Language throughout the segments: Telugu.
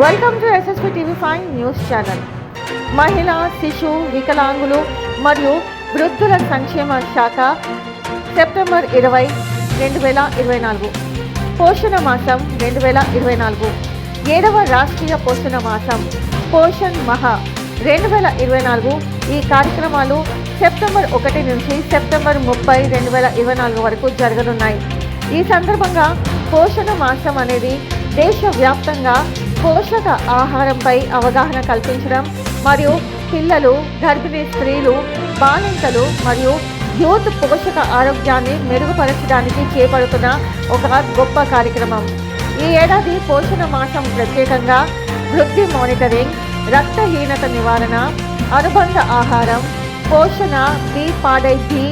Welcome to SSP TV five news channel మహిళ శిశు వికలాంగులు మరియు వృద్ధుల సంక్షేమ శాఖ సెప్టెంబర్ ఇరవై రెండు వేల ఇరవై నాలుగు. పోషణ మాసం రెండు వేల ఇరవై నాలుగు. ఏడవ రాష్ట్రీయ పోషణ మాసం పోషణ్ మహా. రెండు వేల ఇరవై నాలుగు ఈ కార్యక్రమాలు సెప్టెంబర్ ఒకటి నుంచి సెప్టెంబర్ ముప్పై రెండు వేల ఇరవై నాలుగు వరకు జరగనున్నాయి. ఈ సందర్భంగా పోషణ మాసం అనేది దేశవ్యాప్తంగా పోషక ఆహారంపై అవగాహన కల్పించడం మరియు పిల్లలు గర్భిణీ స్త్రీలు బాలింతలు మరియు యూత్ పోషక ఆరోగ్యాన్ని మెరుగుపరచడానికి చేపడుతున్న ఒక గొప్ప కార్యక్రమం. ఈ ఏడాది పోషణ మాసం ప్రత్యేకంగా వృద్ధి మానిటరింగ్ రక్తహీనత నివారణ అనుబంధ ఆహారం పోషణ బి పాడైజీ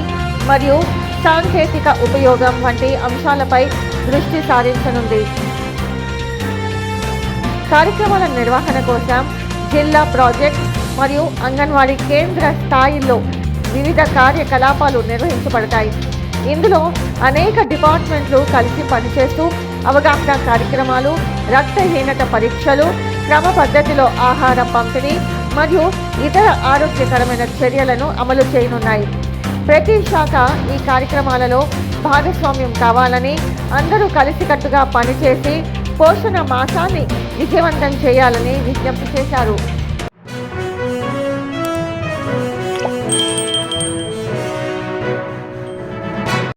మరియు సాంకేతిక ఉపయోగం వంటి అంశాలపై దృష్టి సారించనుంది. కార్యక్రమాల నిర్వహణ కోసం జిల్లా ప్రాజెక్ట్ మరియు అంగన్వాడీ కేంద్ర స్థాయిలో వివిధ కార్యకలాపాలు నిర్వహించబడతాయి. ఇందులో అనేక డిపార్ట్మెంట్లు కలిసి పనిచేస్తూ అవగాహన కార్యక్రమాలు రక్తహీనత పరీక్షలు క్రమ పద్ధతిలో ఆహార పంపిణీ మరియు ఇతర ఆరోగ్యకరమైన చర్యలను అమలు చేయనున్నాయి. ప్రతి శాఖ ఈ కార్యక్రమాలలో భాగస్వామ్యం కావాలని అందరూ కలిసికట్టుగా పనిచేసి పోషణ మాసాన్ని విజయవంతం చేయాలని విజ్ఞప్తి చేశారు.